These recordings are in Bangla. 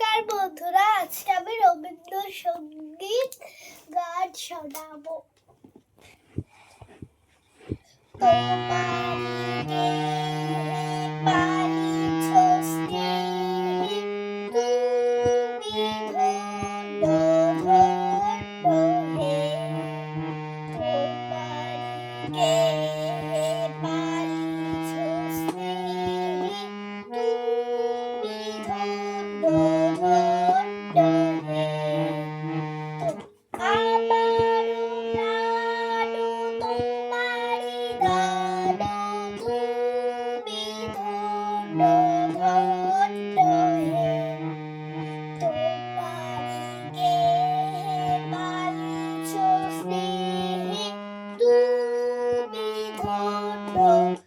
নমস্কার বন্ধুরা আজকে আমি রবীন্দ্রসঙ্গীত গান শোনাবো। তোমারি cool.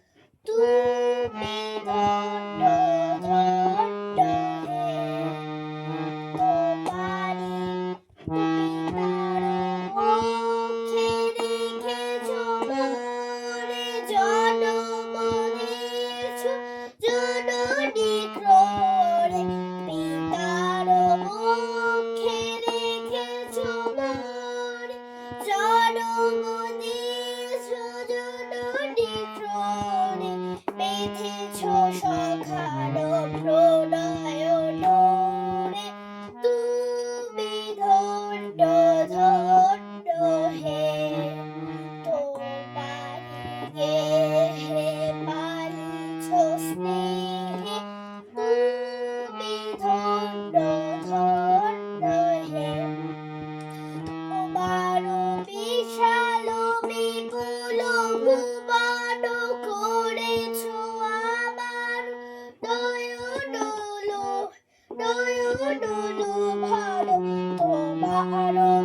Petroni, Beytil Çoşan.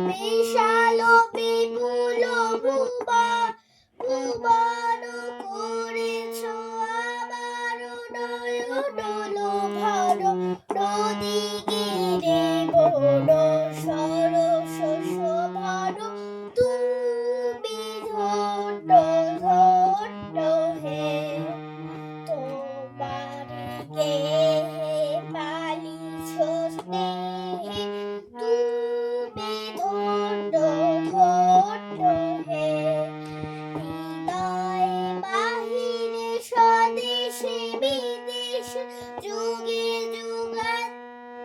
বিশাল বিপুল ভুবা ভুবন করেছ আমার নয়ন ভার নদী গিরে বড় 是猪给猪啊，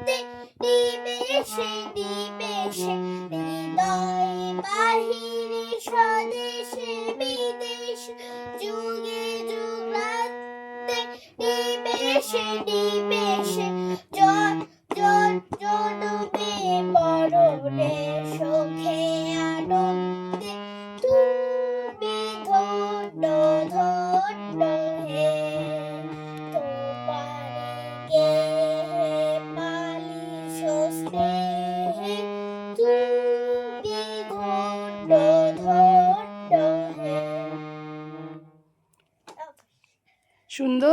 对，你没谁，你没谁，你弄一把黑的说的是没的是猪给猪啊，对，你没谁，你没谁。Şunu